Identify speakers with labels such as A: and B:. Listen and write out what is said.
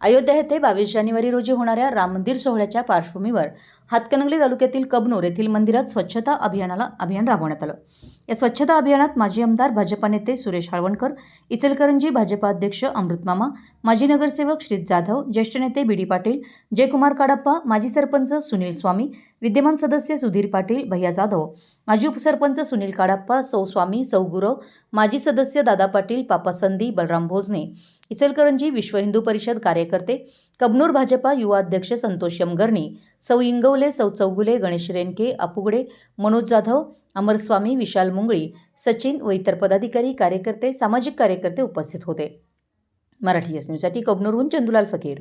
A: अयोध्या येथे बावीस जानेवारी रोजी होणाऱ्या राम मंदिर सोहळ्याच्या पार्श्वभूमीवर हातकणंगले तालुक्यातील कबनूर येथील मंदिरात स्वच्छता अभियानाला अभियान राबवण्यात आलं. या स्वच्छता अभियानात माजी आमदार भाजपा नेते सुरेश हळवणकर इचलकरंजी भाजपा अध्यक्ष अमृतमामा माजी नगरसेवक श्रीत जाधव ज्येष्ठ नेते बी डी पाटील जयकुमार काडप्पा माजी सरपंच सुनील स्वामी विद्यमान सदस्य सुधीर पाटील भैया जाधव माजी उपसरपंच सुनील काडप्पा सौ स्वामी सौ गुरव माजी सदस्य दादा पाटील पापा संदी बलराम भोजने इचलकरंजी विश्व हिंदू परिषद कार्यकर्ते कबनूर भाजपा युवा अध्यक्ष संतोष यमगर्णी सौ इंगवले सौ चौगुले गणेश रेणके अपुगडे मनोज जाधव अमरस्वामी विशाल मुंगळी सचिन व इतर पदाधिकारी कार्यकर्ते सामाजिक कार्यकर्ते उपस्थित होते. मराठी एस न्यूजसाठी कबनूरहून चंदुलाल फकीर.